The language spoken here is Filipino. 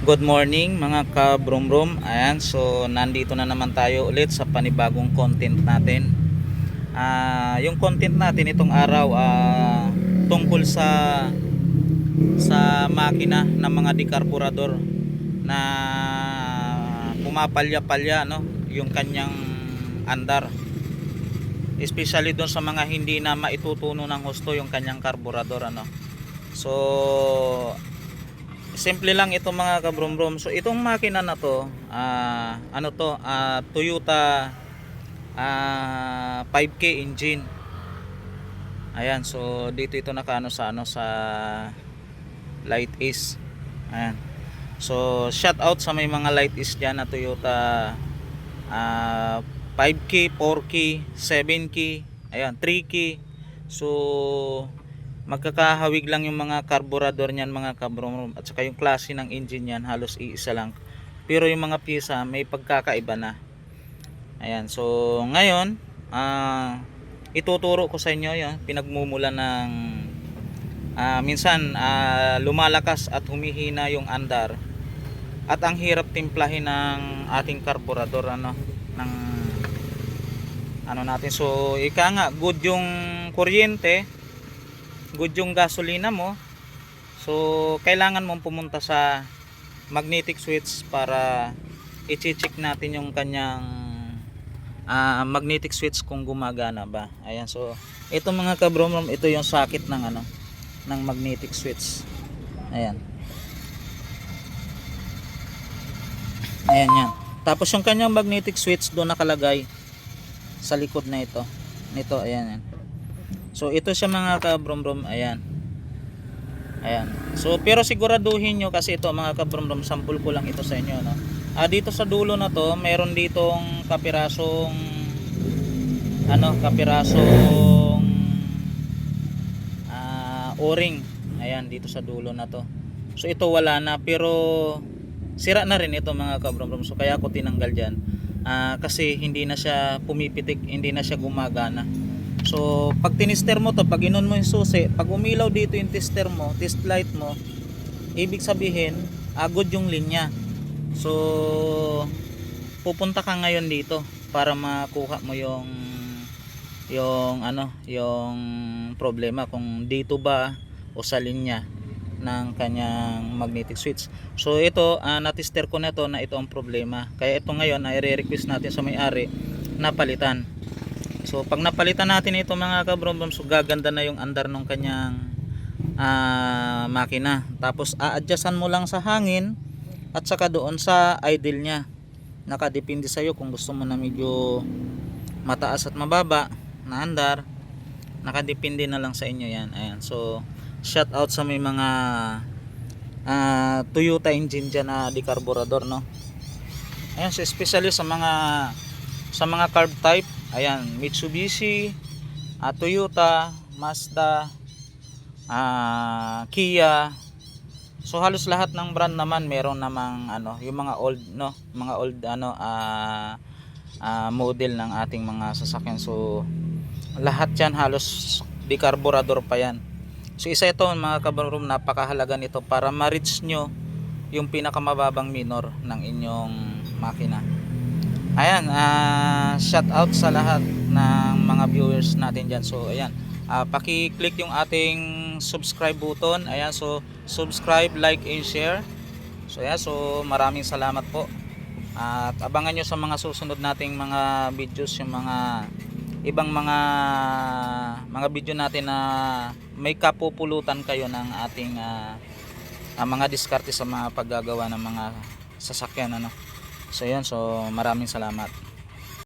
Good morning mga ka-brum-brum. Ayan, so nandito na naman tayo ulit sa panibagong content natin. Ah, yung content natin itong araw ah, tungkol sa sa makina ng mga dekarburador na pumapalya-palya no, yung kanyang andar. Especially doon sa mga hindi na maitutuno ng husto yung kanyang karburador ano. So simple lang ito mga kabrum-brum. So itong makina na to, ah, ano to, ah, Toyota ah, 5K engine. Ayan, so dito ito nakaano sa ano sa Light Ace. Ayan. So shout out sa may mga Light Ace diyan na Toyota ah, 5K, 4K, 7K, ayan, 3K. So magkakahawig lang yung mga karburador niyan mga kabrum at saka yung klase ng engine niyan halos iisa lang. Pero yung mga piyesa may pagkakaiba na. Ayan so ngayon ah ituturo ko sa inyo yung pinagmumula ng ah, minsan ah, lumalakas at humihina yung andar. At ang hirap timplahin ng ating karburador ano ng ano natin. So ika nga good yung kuryente good yung gasolina mo. So kailangan mong pumunta sa magnetic switch para i-check natin yung kanyang ah, magnetic switch kung gumagana ba. Ayan so ito mga kabrom ito yung socket ng ano ng magnetic switch. Ayan. Ayan yan. Tapos yung kanyang magnetic switch doon nakalagay sa likod na ito. Nito ayan yan So ito siya mga kabrom-brom, ayan. Ayan. So pero siguraduhin nyo kasi ito mga kabrom-brom, sample ko lang ito sa inyo, no. Ah dito sa dulo na to, meron ditong kapirasong ano, kapirasong ah o-ring. Ayan dito sa dulo na to. So ito wala na pero sira na rin ito mga kabrom-brom. So kaya ako tinanggal diyan. Ah kasi hindi na siya pumipitik, hindi na siya gumagana. So, pag tinister mo to, pag inon mo yung susi, pag umilaw dito yung tester mo, test light mo, ibig sabihin, agod yung linya. So, pupunta ka ngayon dito para makuha mo yung yung ano, yung problema kung dito ba o sa linya ng kanyang magnetic switch. So ito, uh, na-tester ko na ito na ito ang problema. Kaya ito ngayon, ay re-request natin sa may-ari na palitan. So pag napalitan natin ito mga kabrombom, so gaganda na yung andar ng kanyang ah, makina. Tapos a-adjustan mo lang sa hangin at saka doon sa idle niya. Nakadepende sa iyo kung gusto mo na medyo mataas at mababa na andar. Nakadepende na lang sa inyo yan. Ayan. So shout out sa may mga ah, Toyota engine dyan na decarburador no. Ayan, so especially sa mga sa mga carb type ayan Mitsubishi ah, Toyota Mazda ah, Kia. So halos lahat ng brand naman meron namang ano yung mga old no mga old ano ah, ah, model ng ating mga sasakyan. So lahat yan halos decarburador pa yan. So isa ito mga kabarum napakahalaga nito para ma-reach nyo yung pinakamababang minor ng inyong makina ayan uh, shout out sa lahat ng mga viewers natin dyan. So ayan uh, paki-click yung ating subscribe button. Ayan so subscribe like and share. So ayan so maraming salamat po. At abangan nyo sa mga susunod nating mga videos yung mga ibang mga mga video natin na may kapupulutan kayo ng ating uh, uh, mga diskarte sa mga paggagawa ng mga sasakyan ano So yun, so maraming salamat.